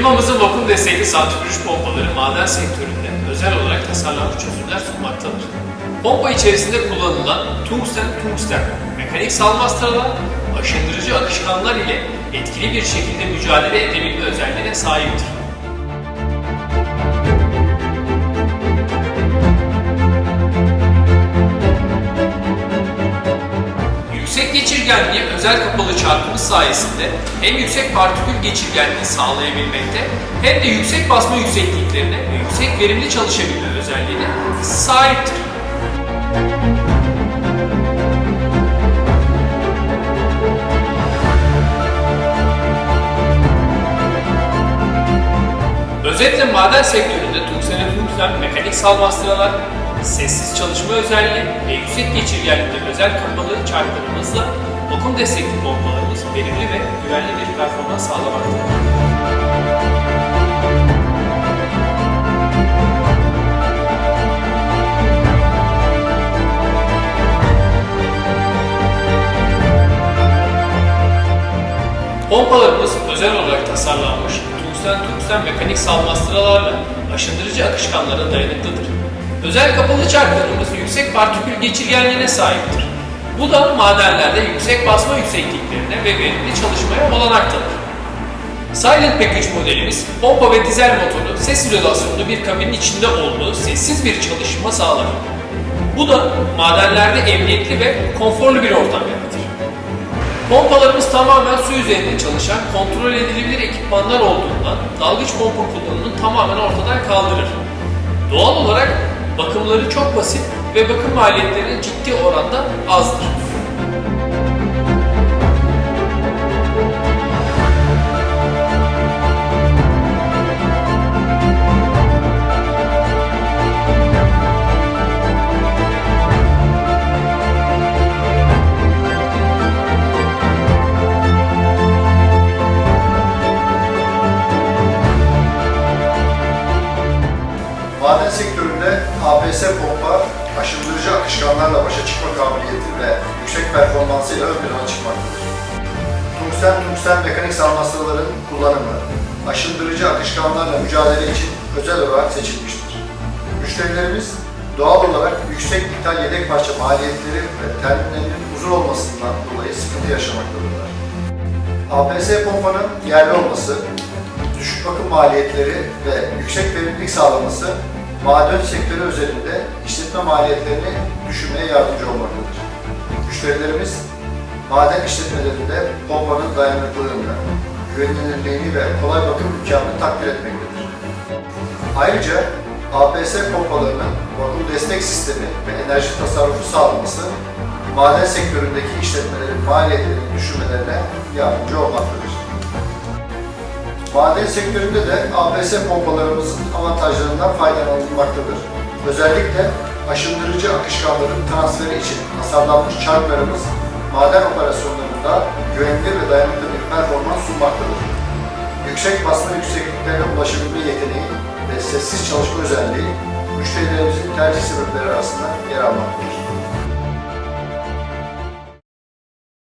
Firmamızın vakum destekli santrifüj pompaları maden sektöründe özel olarak tasarlanmış çözümler sunmaktadır. Pompa içerisinde kullanılan tungsten tungsten mekanik salmastıralar, aşındırıcı akışkanlar ile etkili bir şekilde mücadele edebilme özelliğine sahiptir. Geçirgenliği özel kapalı çarpımız sayesinde hem yüksek partikül geçirgenliği sağlayabilmekte hem de yüksek basma yüksekliklerine ve yüksek verimli çalışabilme özelliğine sahiptir. Özetle maden sektöründe tungstene tungsten mekanik salmastıralar, sessiz çalışma özelliği ve yüksek geçirgenlikte özel kapalı çarklarımızla vakum destekli pompalarımız verimli ve güvenli bir performans sağlamaktadır. Pompalarımız özel olarak tasarlanmış tungsten tungsten mekanik salmastıralarla aşındırıcı akışkanlara dayanıklıdır. Özel kapalı çarklarımız yüksek partikül geçirgenliğine sahiptir. Bu da madenlerde yüksek basma yüksekliklerine ve verimli çalışmaya olanak tanır. Silent Package modelimiz pompa ve dizel motoru ses izolasyonlu bir kabinin içinde olduğu sessiz bir çalışma sağlar. Bu da madenlerde emniyetli ve konforlu bir ortam yaratır. Pompalarımız tamamen su üzerinde çalışan kontrol edilebilir ekipmanlar olduğundan dalgıç pompa kullanımını tamamen ortadan kaldırır. Doğal olarak bakımları çok basit ve bakım maliyetleri ciddi oranda azdır. Maden sektöründe APS pompa aşındırıcı akışkanlarla başa çıkma kabiliyeti ve yüksek performansıyla ön plana çıkmaktadır. Tungsten tungsten mekanik salmastıraların kullanımı aşındırıcı akışkanlarla mücadele için özel olarak seçilmiştir. Müşterilerimiz doğal olarak yüksek ithal yedek parça maliyetleri ve terminalinin uzun olmasından dolayı sıkıntı yaşamaktadırlar. APS pompanın yerli olması, düşük bakım maliyetleri ve yüksek verimlilik sağlaması maden sektörü özelinde işletme maliyetlerini düşürmeye yardımcı olmaktadır. Müşterilerimiz maden işletmelerinde pompanın dayanıklılığını, güvenilirliğini ve kolay bakım imkanını takdir etmektedir. Ayrıca APS pompalarının vakum destek sistemi ve enerji tasarrufu sağlaması maden sektöründeki işletmelerin maliyetlerini düşürmelerine yardımcı olmaktadır. Maden sektöründe de APS pompalarımızın avantajlarından faydalanılmaktadır. Özellikle aşındırıcı akışkanların transferi için tasarlanmış çarklarımız maden operasyonlarında güvenilir ve dayanıklı bir performans sunmaktadır. Yüksek basma yüksekliklerine ulaşabilme yeteneği ve sessiz çalışma özelliği müşterilerimizin tercih sebepleri arasında yer almaktadır.